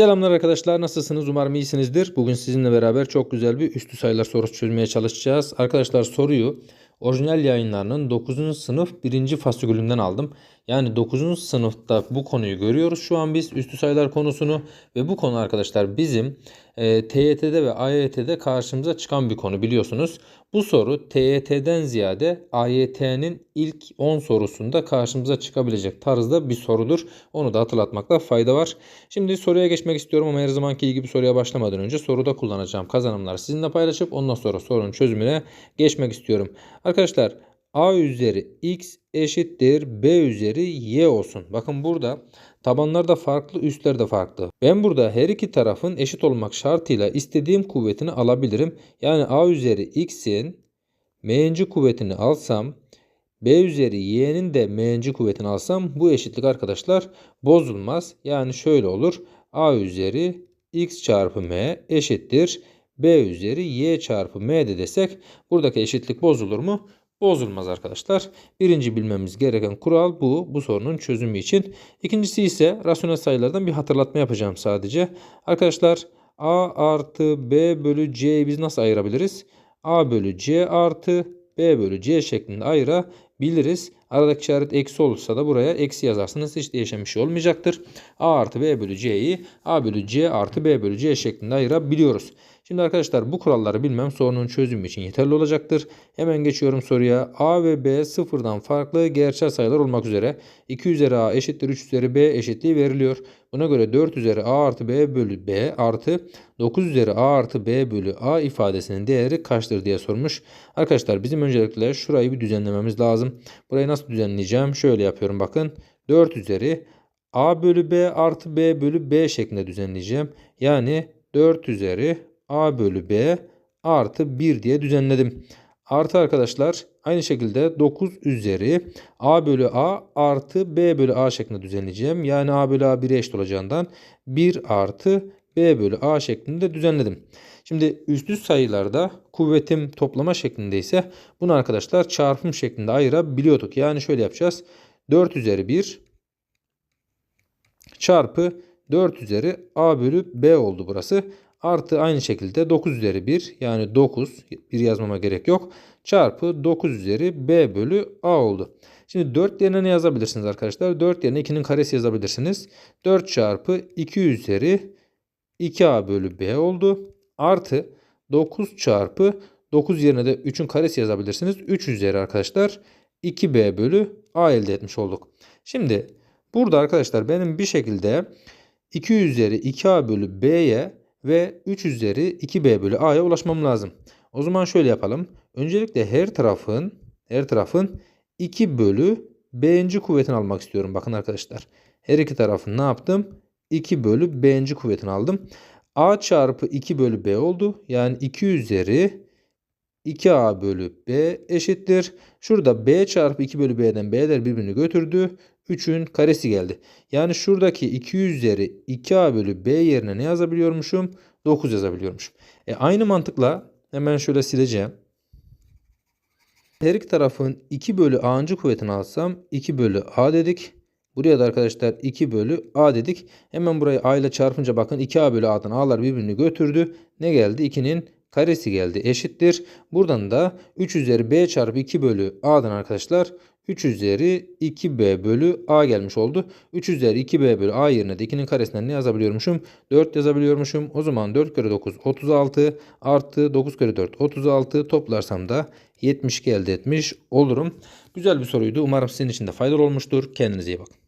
Selamlar arkadaşlar nasılsınız umarım iyisinizdir. Bugün sizinle beraber çok güzel bir üstü sayılar sorusu çözmeye çalışacağız. Arkadaşlar soruyu orijinal yayınlarının 9. sınıf 1. fasikülünden aldım. Yani 9. sınıfta bu konuyu görüyoruz şu an biz üstü sayılar konusunu ve bu konu arkadaşlar bizim e, TYT'de ve AYT'de karşımıza çıkan bir konu biliyorsunuz. Bu soru TYT'den ziyade AYT'nin ilk 10 sorusunda karşımıza çıkabilecek tarzda bir sorudur. Onu da hatırlatmakta fayda var. Şimdi soruya geçmek istiyorum ama her zamanki gibi soruya başlamadan önce soruda kullanacağım kazanımları sizinle paylaşıp ondan sonra sorunun çözümüne geçmek istiyorum. Arkadaşlar a üzeri x eşittir b üzeri y olsun. Bakın burada tabanlar da farklı üstler de farklı. Ben burada her iki tarafın eşit olmak şartıyla istediğim kuvvetini alabilirim. Yani a üzeri x'in m'nci kuvvetini alsam b üzeri y'nin de m'nci kuvvetini alsam bu eşitlik arkadaşlar bozulmaz. Yani şöyle olur. a üzeri x çarpı m eşittir b üzeri y çarpı m de desek buradaki eşitlik bozulur mu? Bozulmaz arkadaşlar. Birinci bilmemiz gereken kural bu. Bu sorunun çözümü için. İkincisi ise rasyonel sayılardan bir hatırlatma yapacağım sadece. Arkadaşlar a artı b bölü c'yi biz nasıl ayırabiliriz? a bölü c artı b bölü c şeklinde ayırabiliriz. Aradaki işaret eksi olursa da buraya eksi yazarsınız. Hiç değişen bir şey olmayacaktır. a artı b bölü c'yi a bölü c artı b bölü c şeklinde ayırabiliyoruz. Şimdi arkadaşlar bu kuralları bilmem sorunun çözümü için yeterli olacaktır. Hemen geçiyorum soruya. A ve B sıfırdan farklı gerçel sayılar olmak üzere 2 üzeri A eşittir 3 üzeri B eşitliği veriliyor. Buna göre 4 üzeri A artı B bölü B artı 9 üzeri A artı B bölü A ifadesinin değeri kaçtır diye sormuş. Arkadaşlar bizim öncelikle şurayı bir düzenlememiz lazım. Burayı nasıl düzenleyeceğim? Şöyle yapıyorum bakın. 4 üzeri A bölü B artı B bölü B şeklinde düzenleyeceğim. Yani 4 üzeri a bölü b artı 1 diye düzenledim. Artı arkadaşlar aynı şekilde 9 üzeri a bölü a artı b bölü a şeklinde düzenleyeceğim. Yani a bölü a 1'e eşit olacağından 1 artı b bölü a şeklinde düzenledim. Şimdi üstü sayılarda kuvvetim toplama şeklinde ise bunu arkadaşlar çarpım şeklinde ayırabiliyorduk. Yani şöyle yapacağız. 4 üzeri 1 çarpı 4 üzeri a bölü b oldu burası. Artı aynı şekilde 9 üzeri 1 yani 9 bir yazmama gerek yok. Çarpı 9 üzeri b bölü a oldu. Şimdi 4 yerine ne yazabilirsiniz arkadaşlar? 4 yerine 2'nin karesi yazabilirsiniz. 4 çarpı 2 üzeri 2a bölü b oldu. Artı 9 çarpı 9 yerine de 3'ün karesi yazabilirsiniz. 3 üzeri arkadaşlar 2b bölü a elde etmiş olduk. Şimdi burada arkadaşlar benim bir şekilde 2 üzeri 2a bölü b'ye ve 3 üzeri 2b bölü a'ya ulaşmam lazım. O zaman şöyle yapalım. Öncelikle her tarafın her tarafın 2 bölü b'nci kuvvetini almak istiyorum. Bakın arkadaşlar. Her iki tarafın ne yaptım? 2 bölü b'nci kuvvetini aldım. A çarpı 2 bölü b oldu. Yani 2 üzeri 2a bölü b eşittir. Şurada b çarpı 2 bölü b'den b'ler birbirini götürdü. 3'ün karesi geldi. Yani şuradaki 2 üzeri 2a bölü b yerine ne yazabiliyormuşum? 9 yazabiliyormuşum. E aynı mantıkla hemen şöyle sileceğim. Her iki tarafın 2 bölü a'ncı kuvvetini alsam 2 bölü a dedik. Buraya da arkadaşlar 2 bölü a dedik. Hemen burayı a ile çarpınca bakın 2a bölü a'dan a'lar birbirini götürdü. Ne geldi? 2'nin karesi geldi eşittir. Buradan da 3 üzeri b çarpı 2 bölü a'dan arkadaşlar 3 üzeri 2b bölü a gelmiş oldu. 3 üzeri 2b bölü a yerine de 2'nin karesinden ne yazabiliyormuşum? 4 yazabiliyormuşum. O zaman 4 kere 9 36 artı 9 kere 4 36 toplarsam da 72 elde etmiş olurum. Güzel bir soruydu. Umarım sizin için de faydalı olmuştur. Kendinize iyi bakın.